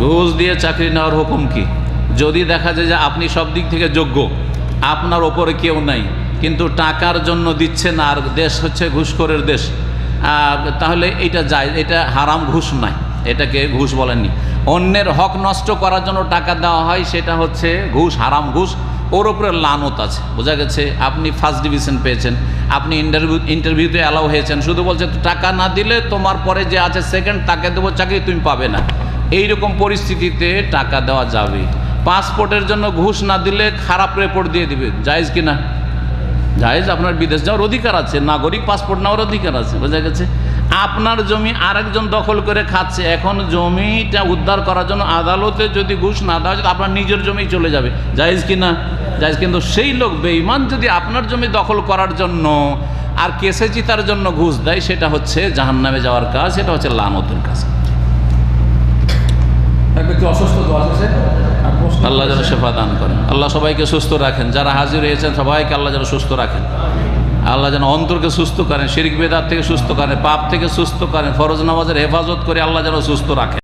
ঘুষ দিয়ে চাকরি নেওয়ার হুকুম কি? যদি দেখা যায় যে আপনি সব দিক থেকে যোগ্য, আপনার ওপরে কেউ নাই, কিন্তু টাকার জন্য দিচ্ছেন আর দেশ হচ্ছে ঘুষখোরের দেশ তাহলে এটা যায় এটা হারাম ঘুষ নয় এটাকে ঘুষ বলেননি। অন্যের হক নষ্ট করার জন্য টাকা দেওয়া হয়, সেটা হচ্ছে ঘুষ, হারাম ঘুষ, ওর ওপরে লানত আছে। বোঝা গেছে, আপনি ফার্স্ট ডিভিশন পেয়েছেন, আপনি ইন্টারভিউ ইন্টারভিউতে অ্যালাউ হয়েছেন, শুধু বলছে, টাকা না দিলে তোমার পরে যে আছে সেকেন্ড তাকে দেবো চাকরি, তুমি পাবে না। এই রকম পরিস্থিতিতে টাকা দেওয়া যাবে। পাসপোর্টের জন্য ঘুষ না দিলে খারাপ রিপোর্ট দিয়ে দিবে। জায়েজ কি না জায়েজ, আপনার বিদেশ যাওয়ার অধিকার আছে। নাগরিক পাসপোর্ট নেওয়ার অধিকার আছে, বোঝা গেছে? আপনার জমি আরেকজন দখল করে খাচ্ছে। এখন জমিটা উদ্ধার করার জন্য আদালতে যদি ঘুষ না দেওয়া হয় আপনার নিজের জমি চলে যাবে। জায়েজ কি না জায়েজ, কিন্তু সেই লোক বেঈমান যদি আপনার জমি দখল করার জন্য আর কেসে জিতার জন্য ঘুষ দেয়, সেটা হচ্ছে জাহান্নামে যাওয়ার কাজ, সেটা হচ্ছে লানতের কাজ। আল্লাহ যেন সেবা দান করেন। আল্লাহ সবাইকে সুস্থ রাখেন। যারা হাজির হয়েছেন, সবাইকে আল্লাহ যেন সুস্থ রাখেন। আল্লাহ যেন অন্তরকে সুস্থ করেন, শিরিক বেদার থেকে সুস্থ করেন, পাপ থেকে সুস্থ করেন, ফরজ নামাজের হেফাজত করে আল্লাহ যেন সুস্থ রাখেন।